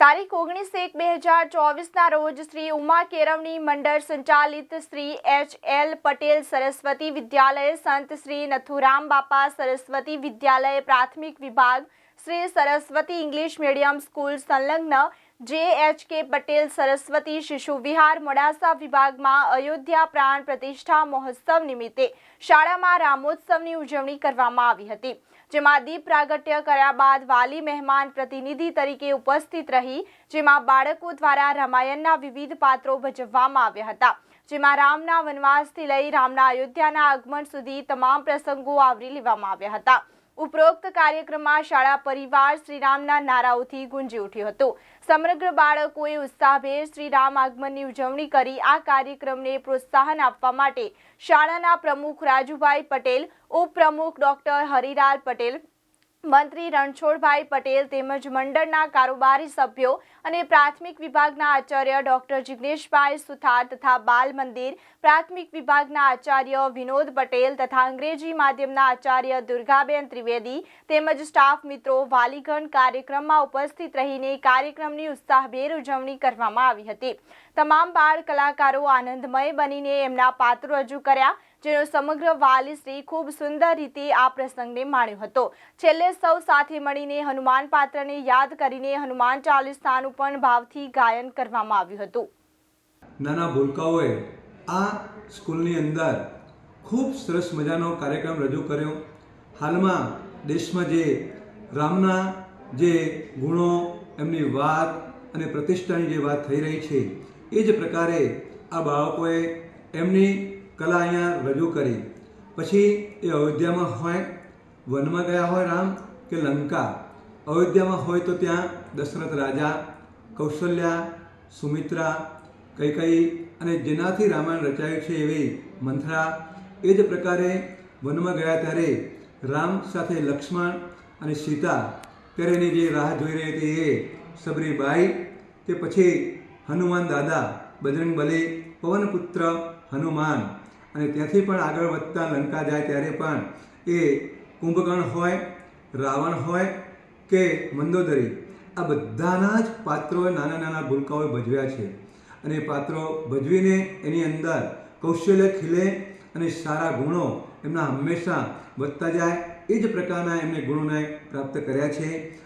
તારીખ ઓગણીસ એક બે હજાર ચોવીસના રોજ શ્રી ઉમા કેરવણી મંડળ સંચાલિત શ્રી એચ એલ પટેલ સરસ્વતી વિદ્યાલય સંત શ્રી નથુરામ બાપા સરસ્વતી વિદ્યાલય પ્રાથમિક વિભાગ Shri Saraswati English medium school સંલગ્ન J H K Patel Saraswati શિશુ વિહાર મોડાસા વિભાગમાં અયોધ્યા પ્રાણ પ્રતિષ્ઠા મહોત્સવ નિમિત્તે શાળામાં રામોત્સવની ઉજવણી કરવામાં આવી હતી, જેમાં દીપ પ્રાગટ્ય કર્યા બાદ વાલી મહેમાન પ્રતિનિધિ તરીકે ઉપસ્થિત રહી, જેમાં બાળકો દ્વારા રામાયણના વિવિધ પાત્રો ભજવવામાં આવ્યા હતા, જેમાં રામના વનવાસથી લઈ રામના અયોધ્યાના આગમન સુધી તમામ પ્રસંગો આવરી લેવામાં આવ્યા હતા. ઉપરોક્ત કાર્યક્રમમાં શાળા પરિવાર શ્રીરામના નારાઓથી ગુંજી ઉઠ્યો હતો. સમગ્ર બાળકોએ ઉત્સાહભેર શ્રીરામ આગમનની ઉજવણી કરી આ કાર્યક્રમને પ્રોત્સાહન આપવા માટે શાળાના પ્રમુખ રાજુભાઈ પટેલ, ઉપપ્રમુખ ડોક્ટર હરિલાલ પટેલ, મંત્રી રણછોડભાઈ પટેલ તેમજ મંડળના કારોબારી સભ્યો અને પ્રાથમિક વિભાગના આચાર્ય ડોક્ટર જિગ્નેશભાઈ સુથાર તથા બાલ મંદિર પ્રાથમિક વિભાગના આચાર્ય વિનોદ પટેલ તથા અંગ્રેજી માધ્યમના આચાર્ય દુર્ગાબેન ત્રિવેદી તેમજ સ્ટાફ મિત્રો વાલીગણ કાર્યક્રમમાં ઉપસ્થિત રહીને કાર્યક્રમની ઉત્સાહભેર ઉજવણી કરવામાં આવી હતી. તમામ બાળ કલાકારો આનંદમય બનીને એમના પાત્રો રજૂ કર્યા, જેનો સમગ્ર વાલીશ્રી ખૂબ સુંદર રીતે આ પ્રસંગને માણ્યો હતો. છેલ્લે સૌ સાથે મળીને હનુમાન પાત્રને યાદ કરીને હનુમાન ચાલીસાનું પણ ભાવથી ગાયન કરવામાં આવ્યું હતું. નાના ભૂલકાઓએ આ સ્કૂલની અંદર ખૂબ સરસ મજાનો કાર્યક્રમ રજૂ કર્યો. હાલમાં દેશમાં જે રામના જે ગુણો, એમની વાત અને પ્રતિષ્ઠાની જે વાત થઈ રહી છે, એ જ પ્રકારે આ બાળકોએ એમની કલા અહીંયા રજૂ કરી. પછી એ અયોધ્યામાં હોય, વનમાં ગયા હોય રામ કે લંકા, અયોધ્યામાં હોય તો ત્યાં દશરથ રાજા કૌશલ્યા, સુમિત્રા કૈકઈ અને જેનાથી રામાયણ રચાયું છે એવી મંથરા, એ જ પ્રકારે વનમાં ગયા ત્યારે રામ સાથે લક્ષ્મણ અને સીતા ત્યારે એની જે રાહ જોઈ રહી હતી એ સબરીબાઈ, તે પછી હનુમાન દાદા, બજરંગ બલી, પવનપુત્ર, હનુમાન અને ત્યાંથી પણ આગળ વધતા લંકા જાય ત્યારે પણ એ કુંભકર્ણ હોય, રાવણ હોય કે મંદોદરી આ બધાના જ પાત્રોએ નાના નાના ભૂલકાઓએ ભજવ્યા છે. અને એ પાત્રો ભજવીને એની અંદર કૌશલ્ય ખીલે અને સારા ગુણો એમના હંમેશા વધતા જાય એ જ પ્રકારના એમને ગુણોને પ્રાપ્ત કર્યા છે.